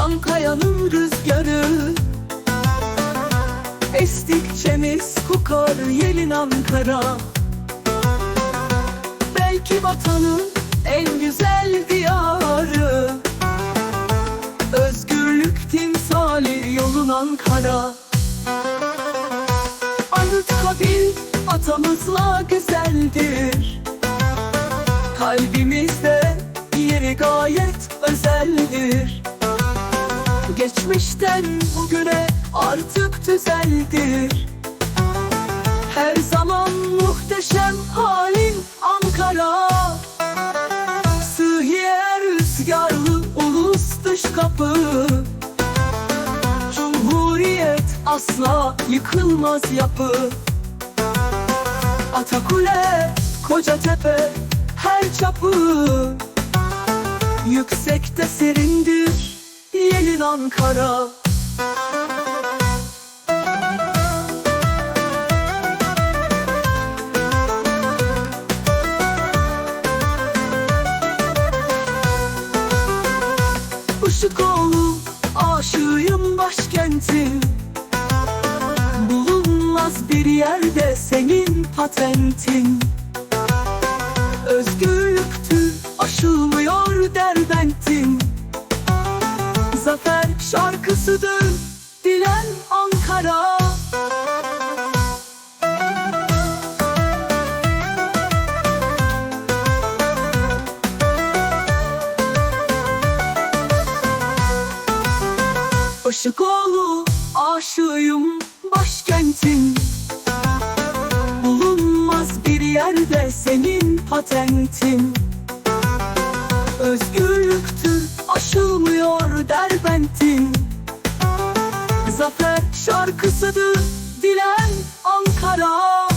Ankara'nın rüzgarı. Estikçe mis kokar yelin Ankara. Belki vatanın en güzel diyarı. Özgürlük timsali yolun Ankara. Anıtkabir atamızla güzeldir. Kalbimizde yeri gayet özeldir Geçmişten bugüne artık düzeldir. Her zaman muhteşem halin Ankara. Sıhhiye rüzgarlı ulus dış kapı. Cumhuriyet asla yıkılmaz yapı. Atakule, Kocatepe, her çapı. Yüksekte serindir yelin Ankara Işıkoğlu aşığım başkentin Bulunmaz bir yerde senin patentin. Özgürlüktür aşılmıyor derbentin şarkısıdır dilen Ankara. Işıkoğlu aşığım başkentin Bulunmaz bir yerde senin patentin Özgürlüktür aşılmıyor derbentin Zafer şarkısıdır dilen Ankara